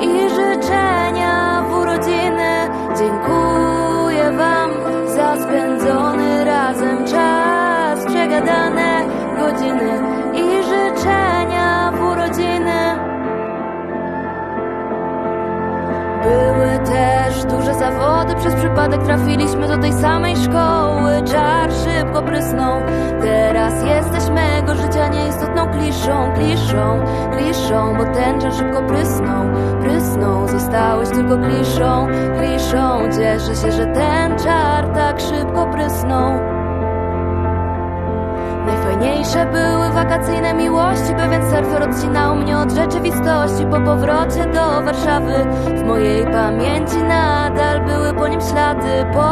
i życzenia w urodziny. Dziękuję Wam za spędzony razem czas, przegadane godziny i życzenia w urodziny. Były też duże zawody, przez przypadek trafiliśmy do tej samej szkoły. Czar szybko prysnął. Te kliszą Kliszą, kliszą Bo czar szybko prysnął Prysnął, zostałeś tylko kliszą Kliszą, cieszę się, że ten czar tak szybko prysnął. Najfajniejsze były wakacyjne miłości Pewien surfer odcinał mnie od rzeczywistości. Po powrocie do Warszawy W mojej pamięci nadal były po nim ślady Po